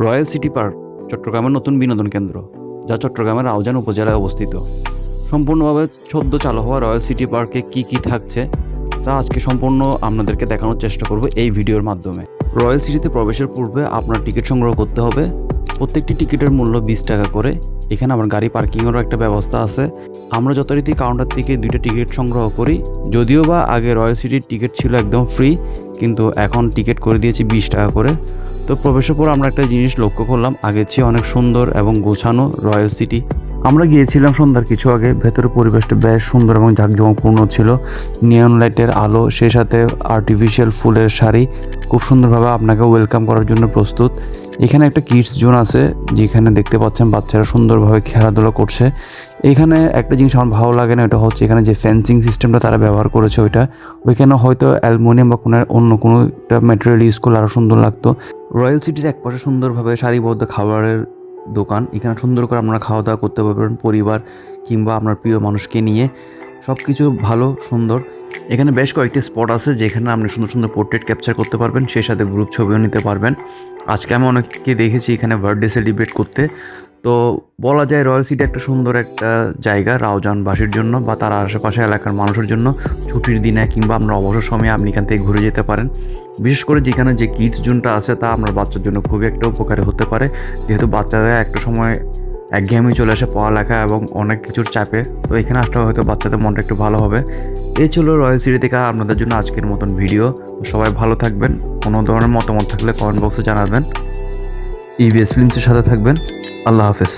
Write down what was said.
Royal city park, চট্টগ্রামের নতুন বিনোদন কেন্দ্র, যা চট্টগ্রামের আউজান উপজেলায় অবস্থিত। সম্পূর্ণভাবে সদ্য চালু হওয়া রয়্যাল সিটি পার্কে কি কি থাকছে, তা আজকে সম্পূর্ণ আপনাদেরকে দেখানোর চেষ্টা করব এই ভিডিওর মাধ্যমে। রয়্যাল সিটিতে প্রবেশের পূর্বে আপনার টিকিট সংগ্রহ করতে হবে। প্রত্যেকটি টিকিটের মূল্য বিশ টাকা করে। এখানে আমার গাড়ি পার্কিংয়েরও একটা ব্যবস্থা আছে। আমরা যথারীতি কাউন্টার থেকে দুইটা টিকিট সংগ্রহ করি। যদিও বা আগে রয়্যাল সিটির টিকিট ছিল একদম ফ্রি, কিন্তু এখন টিকিট করে দিয়েছি বিশ টাকা করে। তো প্রবেশের পর আমরা একটা জিনিস লক্ষ্য করলাম, আগের চেয়ে অনেক সুন্দর এবং গোছানো রয়্যাল সিটি। আমরা গিয়েছিলাম সন্ধ্যার কিছু আগে ভেতরের পরিবেশটা বেশ সুন্দর এবং জাঁকজমকপূর্ণ ছিল। নিয়ন লাইটের আলো, সেই সাথে আর্টিফিশিয়াল ফুলের শাড়ি, খুব সুন্দরভাবে আপনাকে ওয়েলকাম করার জন্য প্রস্তুত। এখানে একটা কিডস জোন আছে, যেখানে দেখতে পাচ্ছেন বাচ্চারা সুন্দরভাবে খেলাধুলা করছে। এখানে একটা জিনিস আমার ভালো লাগে না এটা হচ্ছে এখানে যে ফেন্সিং সিস্টেমটা তারা ব্যবহার করেছে ওইটা। ওইখানে হয়তো অ্যালুমিনিয়াম বা কোনো অন্য কোনো একটা ম্যাটেরিয়াল ইউজ করলে আরও সুন্দর লাগতো। রয়্যাল সিটির এক পাশে সুন্দরভাবে সারিবদ্ধ খাবারের দোকান। এখানে সুন্দর করে আপনারা খাওয়া দাওয়া করতে পারবেন পরিবার কিংবা আপনার প্রিয় মানুষকে নিয়ে। সব কিছু ভালো, সুন্দর। এখানে বেশ কয়েকটি স্পট আছে যেখানে আপনি সুন্দর সুন্দর পোর্ট্রেট ক্যাপচার করতে পারবেন। সেই সাথে গ্রুপ ছবিও নিতে পারবেন। আজকে আমি অনেককে দেখেছি এখানে বার্থডে সেলিব্রেট করতে। তো বলা যায় রয়্যাল সিটি একটা সুন্দর একটা জায়গা রাউজানবাসীর জন্য বা তার আশেপাশে এলাকার মানুষের জন্য। ছুটির দিনে কিংবা আপনার অবসর সময়ে আপনি এখান থেকে ঘুরে যেতে পারেন। বিশেষ করে যেখানে যে কিডস জোনটা আছে তা আপনার বাচ্চার জন্য খুবই একটা উপকারী হতে পারে। যেহেতু বাচ্চারা একটা সময় একঘেয়েমি চলে আসে পড়ালেখা এবং অনেক কিছুর চাপে। তো এখানে আসলে হয়তো বাচ্চাদের মনটা একটু ভালো হবে। এই ছিল রয়্যাল সিটি থেকে আপনাদের জন্য আজকের মতন ভিডিও। সবাই ভালো থাকবেন। কোনো ধরনের মতামত থাকলে কমেন্ট বক্সে জানাবেন। ইভিএস ফিল্মসের সাথে থাকবেন। আল্লাহ হাফেজ।